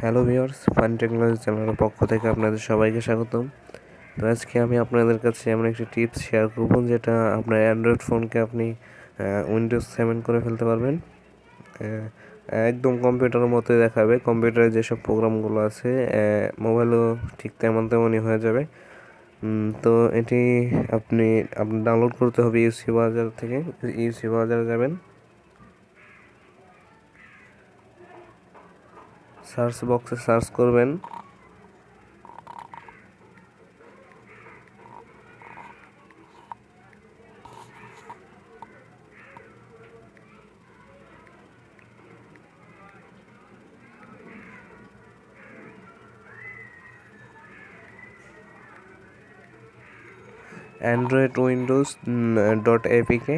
Hello viewers, fun technology চ্যানেলের পক্ষ থেকে আপনাদের সবাইকে স্বাগতম। তো আজকে আমি আপনাদের কাছে এমন একটি টিপস শেয়ার করব যেটা আপনার অ্যান্ড্রয়েড ফোনকে আপনি উইন্ডোজ সেভেন করে ফেলতে পারবেন। একদম কম্পিউটারের মতো দেখাবে। কম্পিউটারে যেসব প্রোগ্রামগুলো আছে মোবাইলও ঠিক তেমন তেমনই হয়ে যাবে। তো এটি আপনি আপনি ডাউনলোড করতে হবে ইউসি বাজার থেকে। ইউসি বাজারে যাবেন। সার্চ বক্সে সার্চ করবেন। অ্যান্ড্রয়েড উইন্ডোজ ডট এপিকে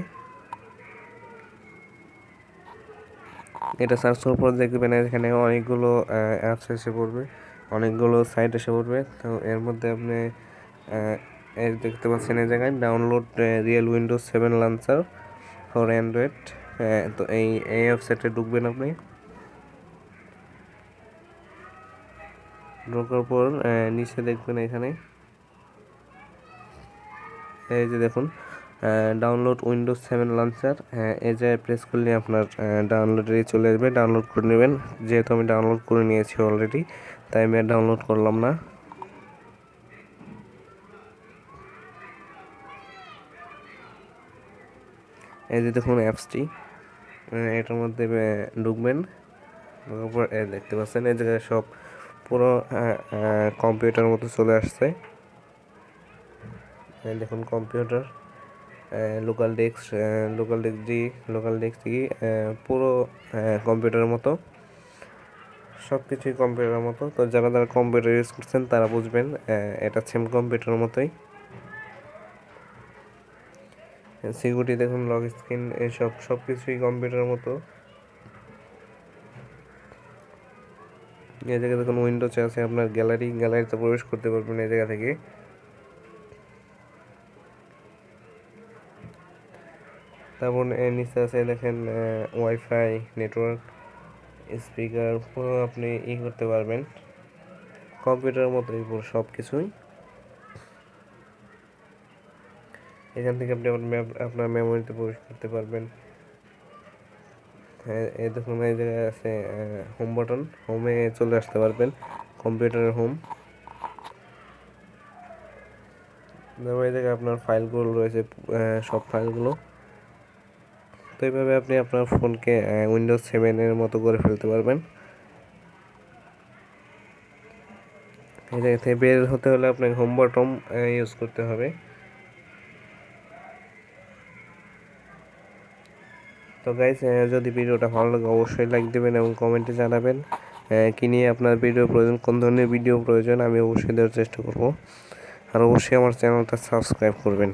এটা সার্চ করার পর দেখবেন, এখানে অনেকগুলো অ্যাপস এসে পড়বে, অনেকগুলো সাইট এসে পড়বে। তো এর মধ্যে আপনি দেখতে পাচ্ছেন এই জায়গায় download real Windows seven launcher for Android তো এই এই ওয়েবসাইটে ঢুকবেন আপনি। ঢোকার পর নিচে দেখবেন এখানে। এই যে দেখুন ডাউনলোড উইন্ডোজ সেভেন লঞ্চার এই যে প্রেস করলে আপনার ডাউনলোডে চলে আসবে ডাউনলোড করে নেবেন। যেহেতু আমি ডাউনলোড করে নিয়েছি অলরেডি তাই আমি আর ডাউনলোড করলাম না। এই যে দেখুন অ্যাপসটি এটার মধ্যে ঢুকবেন দেখতে পাচ্ছেন, এই জায়গায় সব পুরো কম্পিউটার মতো চলে আসছে। দেখুন computer local disk local disk D local disk D পুরো কম্পিউটারের মতো। সব কিছুই কম্পিউটারের মতো। তো যারা যারা কম্পিউটার ইউজ করছেন, তারা বুঝবেন এটা সেম কম্পিউটারের মতোই। সিকিউরিটি দেখুন লক স্ক্রিন এইসব সব কিছুই কম্পিউটারের মতো। এই জায়গায় দেখুন উইন্ডোজ আছে, আপনার গ্যালারি গ্যালারিতে প্রবেশ করতে পারবেন এই জায়গা থেকে। তারপর নিচে আছে, দেখেন ওয়াইফাই নেটওয়ার্ক স্পিকার পুরো আপনি ই করতে পারবেন। কম্পিউটারের পুরো সব কিছুই এখান থেকে আপনি আপনার মেমোরিতে প্রবেশ করতে পারবেন। হ্যাঁ এই দেখুন, এই জায়গায় আছে হোম বাটন হোমে চলে আসতে পারবেন কম্পিউটারের হোম এই জায়গায় আপনার ফাইলগুলো রয়েছে সব ফাইলগুলো তো এইভাবে আপনি আপনার ফোনকে উইন্ডোজ সেভেনের মতো করে ফেলতে পারবেন। জায়গা থেকে বের হতে হলে আপনাকে হোম বটম ইউজ করতে হবে। তো গাইস যদি ভিডিওটা ভালো লাগে অবশ্যই লাইক দেবেন এবং কমেন্টে জানাবেন কি নিয়ে আপনার ভিডিও প্রয়োজন, কোন ধরনের ভিডিও প্রয়োজন, আমি অবশ্যই দেওয়ার চেষ্টা করব। আর অবশ্যই আমার চ্যানেলটা সাবস্ক্রাইব করবেন।